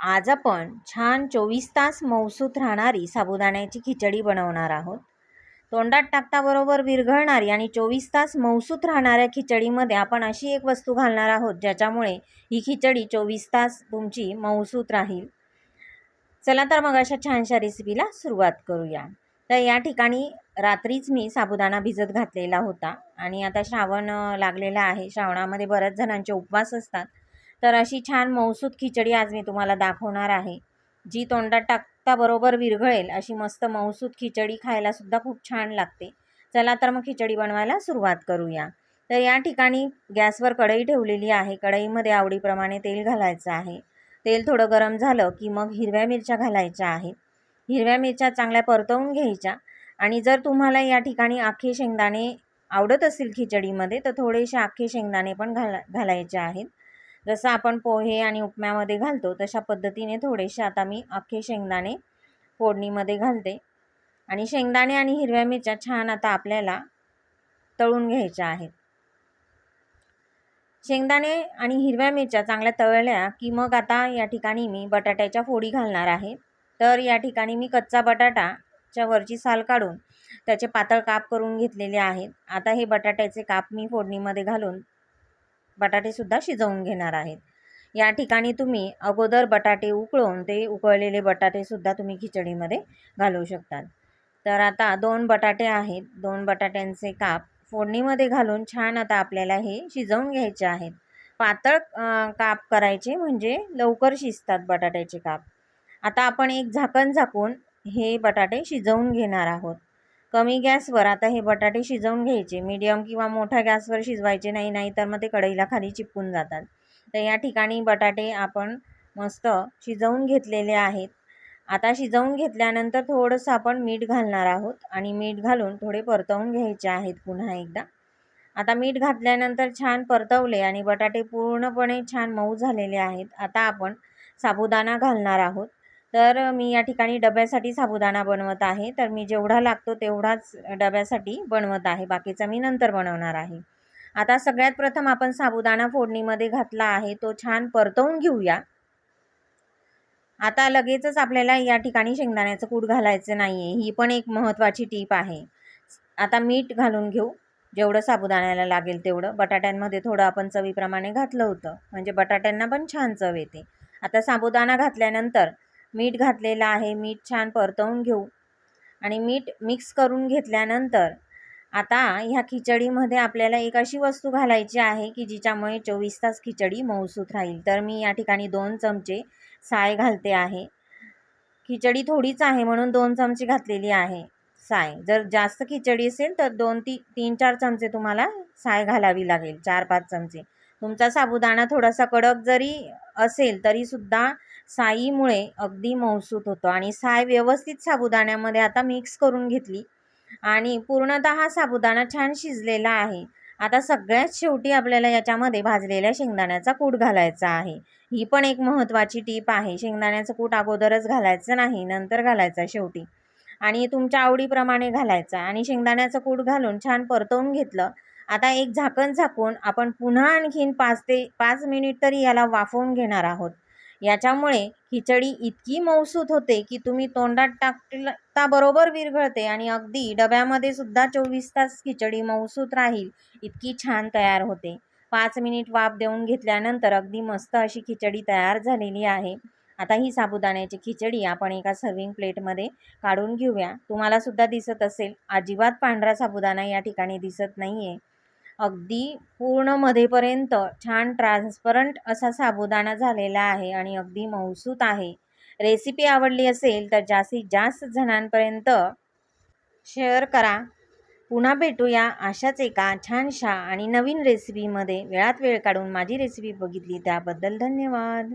आज आपण छान चोवीस तास मौसूत राहणारी साबुदाण्याची खिचडी बनवणार आहोत. तोंडात टाकताबरोबर विरघळणारी आणि चोवीस तास मौसूत राहणाऱ्या खिचडीमध्ये आपण अशी एक वस्तू घालणार आहोत ज्याच्यामुळे ही खिचडी चोवीस तास तुमची मौसूत राहील. चला तर मग अशा छानशा रेसिपीला सुरुवात करूया. तर या ठिकाणी रात्रीच मी साबुदाणा भिजत घातलेला होता आणि आता श्रावण लागलेला आहे. श्रावणामध्ये बऱ्याच जणांचे उपवास असतात. तर अशी छान मौसूद खिचडी आज मी तुम्हाला दाखवणार आहे. जी तोंडात टाकता बरोबर विरघळेल अशी मस्त मौसूद खिचडी खायलासुद्धा खूप छान लागते. चला तर मग खिचडी बनवायला सुरुवात करूया. तर या ठिकाणी गॅसवर कढई ठेवलेली आहे. कढईमध्ये आवडीप्रमाणे तेल घालायचं आहे. तेल थोडं गरम झालं की मग हिरव्या मिरच्या घालायच्या आहेत. हिरव्या मिरच्या चांगल्या परतवून घ्यायच्या आणि जर तुम्हाला या ठिकाणी आखे शेंगदाणे आवडत असतील खिचडीमध्ये तर थोडेसे आखे शेंगदाणे पण घाला घालायचे आहेत. जसं आपण पोहे आणि उपम्यामध्ये घालतो तशा पद्धतीने थोडेसे आता मी अख्खे शेंगदाणे फोडणीमध्ये घालते. आणि शेंगदाणे आणि हिरव्या मिरच्या छान आता आपल्याला तळून घ्यायच्या आहेत. शेंगदाणे आणि हिरव्या मिरच्या चांगल्या तळल्या की मग आता या ठिकाणी मी बटाट्याच्या फोडी घालणार आहे. तर या ठिकाणी मी कच्चा बटाटाच्या वरची साल काढून त्याचे पातळ काप करून घेतलेले आहेत. आता हे बटाट्याचे काप मी फोडणीमध्ये घालून बटाटेसुद्धा शिजवून घेणार आहेत. या ठिकाणी तुम्ही अगोदर बटाटे उकळून ते उकळलेले बटाटेसुद्धा तुम्ही खिचडीमध्ये घालू शकतात. तर आता दोन बटाटे आहेत. दोन बटाट्यांचे काप फोडणीमध्ये घालून छान आता आपल्याला हे शिजवून घ्यायचे आहेत. पातळ काप करायचे म्हणजे लवकर शिजतात बटाट्याचे काप. आता आपण एक झाकण झाकून हे बटाटे शिजवून घेणार आहोत. कमी गॅसवर आता हे बटाटे शिजवून घ्यायचे. मीडियम किंवा मोठ्या गॅसवर शिजवायचे नाही नाही तर मग ते कढईला खाली चिपकून जातात. तर या ठिकाणी बटाटे आपण मस्त शिजवून घेतलेले आहेत. आता शिजवून घेतल्यानंतर थोडंसं आपण मीठ घालणार आहोत आणि मीठ घालून थोडे परतवून घ्यायचे आहेत पुन्हा एकदा. आता मीठ घातल्यानंतर छान परतवले आणि बटाटे पूर्णपणे छान मऊ झालेले आहेत. आता आपण साबुदाणा घालणार आहोत. तर मी या ठिकाणी डब्यासाठी साबुदाणा बनवत आहे. तर मी जेवढा लागतो तेवढाच डब्यासाठी बनवत आहे. बाकीचा मी नंतर बनवणार आहे. आता सगळ्यात प्रथम आपण साबुदाणा फोडणीमध्ये घातला आहे. तो छान परतवून घेऊया. आता लगेचच आपल्याला या ठिकाणी शेंगदाण्याचं कूट घालायचं नाही आहे ही पण एक महत्त्वाची टीप आहे. आता मीठ घालून घेऊ. जेवढं साबुदाण्याला लागेल तेवढं. बटाट्यांमध्ये थोडं आपण चवीप्रमाणे घातलं होतं. म्हणजे बटाट्यांना पण छान चव येते. आता साबुदाणा घातल्यानंतर मीठ घातलेलं आहे. मीठ छान परतवून घेऊ. आणि मीठ मिक्स करून घेतल्यानंतर आता ह्या खिचडीमध्ये आपल्याला एक अशी वस्तू घालायची आहे की जिच्यामुळे चोवीस तास खिचडी मऊसूत राहील. तर मी या ठिकाणी दोन चमचे साय घालते आहे. खिचडी थोडीच आहे म्हणून दोन चमचे घातलेली आहे साय. जर जास्त खिचडी असेल तर दोन ती तीन चार चमचे तुम्हाला साय घालावी लागेल. चार पाच चमचे. तुमचा साबुदाणा थोडासा कडक जरी असेल तरीसुद्धा साईमुळे अगदी मौसूत होतो. आणि साय व्यवस्थित साबुदाण्यामध्ये आता मिक्स करून घेतली. आणि पूर्णतः हा साबुदाणा छान शिजलेला आहे. आता सगळ्यात शेवटी आपल्याला याच्यामध्ये भाजलेल्या शेंगदाण्याचा कूट घालायचा आहे. ही पण एक महत्त्वाची टीप आहे. शेंगदाण्याचं कूट अगोदरच घालायचं नाही नंतर घालायचा शेवटी. आणि तुमच्या आवडीप्रमाणे घालायचा. आणि शेंगदाण्याचं कूट घालून छान परतवून घेतलं. आता एक झाकण झाकून आपण पुन्हा आणखीन पाच ते पाच मिनिट तरी याला वाफवून घेणार आहोत. याच्यामुळे खिचडी इतकी मौसूत होते की तुम्ही तोंडात टाकता बरोबर विरघळते आणि अगदी डब्यामध्ये सुद्धा चोवीस तास खिचडी मौसूत राहील इतकी छान तयार होते. पाच मिनिट वाफ देऊन घेतल्यानंतर अगदी मस्त अशी खिचडी तयार झालेली आहे. आता ही साबुदाण्याची खिचडी आपण एका सर्विंग प्लेटमध्ये काढून घेऊया. तुम्हाला सुद्धा दिसत असेल अजिबात पांढरा साबुदाणा या ठिकाणी दिसत नाही आहे अगदी पूर्ण मध्येपर्यंत छान ट्रान्सपरंट असा साबुदाणा झालेला आहे आणि अगदी मौसूत आहे. रेसिपी आवडली असेल तर जास्तीत जास्त जणांपर्यंत शेअर करा. पुन्हा भेटूया अशाच एका छानशा आणि नवीन रेसिपीमध्ये वेळात वेळ काढून माझी रेसिपी बघितली त्याबद्दल धन्यवाद.